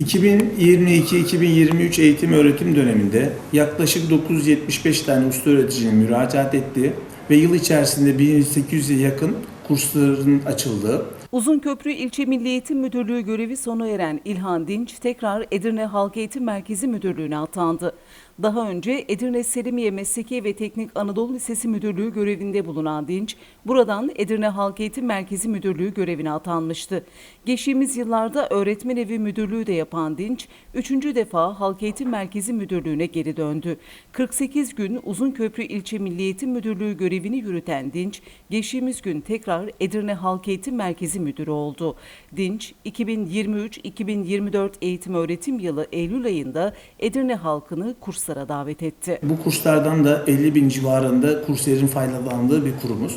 2022-2023 eğitim öğretim döneminde yaklaşık 975 tane usta öğreticinin müracaat ettiği ve yıl içerisinde 1800'e yakın kursların açıldığı, Uzunköprü İlçe Milli Eğitim Müdürlüğü görevi sona eren İlhan Dinç tekrar Edirne Halk Eğitim Merkezi Müdürlüğü'ne atandı. Daha önce Edirne Selimiye Mesleki ve Teknik Anadolu Lisesi Müdürlüğü görevinde bulunan Dinç, buradan Edirne Halk Eğitim Merkezi Müdürlüğü görevine atanmıştı. Geçtiğimiz yıllarda öğretmen evi müdürlüğü de yapan Dinç, üçüncü defa Halk Eğitim Merkezi Müdürlüğü'ne geri döndü. 48 gün Uzunköprü İlçe Milli Eğitim Müdürlüğü görevini yürüten Dinç, geçtiğimiz gün tekrar Edirne Halk Eğitim Merkezi Müdürü oldu. Dinç, 2023-2024 eğitim öğretim yılı Eylül ayında Edirne halkını kurslara davet etti. bu kurslardan da 50 bin civarında kursiyerlerin faydalandığı bir kurumuz.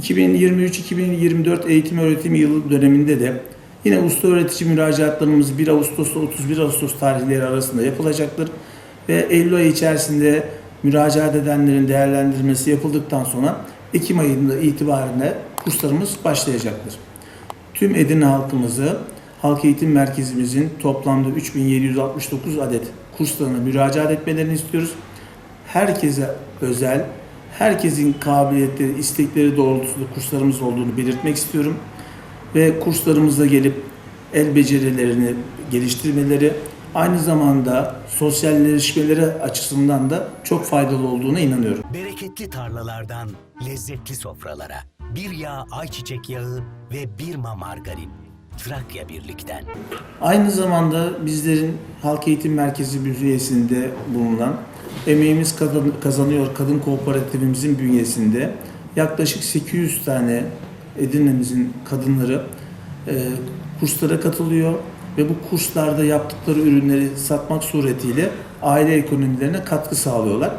2023-2024 eğitim öğretim yılı döneminde de yine usta öğretici müracaatlarımız 1 Ağustos ile 31 Ağustos tarihleri arasında yapılacaktır. Ve Eylül ayı içerisinde müracaat edenlerin değerlendirmesi yapıldıktan sonra Ekim ayında itibariyle kurslarımız başlayacaktır. Tüm Edirne halkımızı Halk Eğitim Merkezimizin toplamda 3769 adet kurslarına müracaat etmelerini istiyoruz. Herkese özel, herkesin kabiliyetleri, istekleri doğrultusunda kurslarımız olduğunu belirtmek istiyorum. Ve kurslarımıza gelip el becerilerini geliştirmeleri, aynı zamanda sosyalleşmeleri açısından da çok faydalı olduğuna inanıyorum. Bereketli tarlalardan lezzetli sofralara. Bir yağ ayçiçek yağı ve bir ma margarin. Trakya Birlik'ten. Aynı zamanda bizlerin Halk Eğitim Merkezi bünyesinde bulunan Emeğimiz Kazanıyor Kadın Kooperatifimizin bünyesinde yaklaşık 800 tane Edirne'mizin kadınları e, kurslara katılıyor ve bu kurslarda yaptıkları ürünleri satmak suretiyle aile ekonomilerine katkı sağlıyorlar.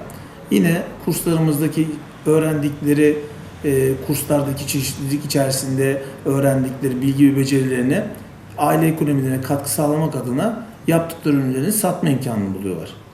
Yine kurslarımızdaki öğrendikleri e, kurslardaki çeşitlilik içerisinde öğrendikleri bilgi ve becerilerini aile ekonomilerine katkı sağlamak adına yaptıkları ürünlerini satma imkanını buluyorlar.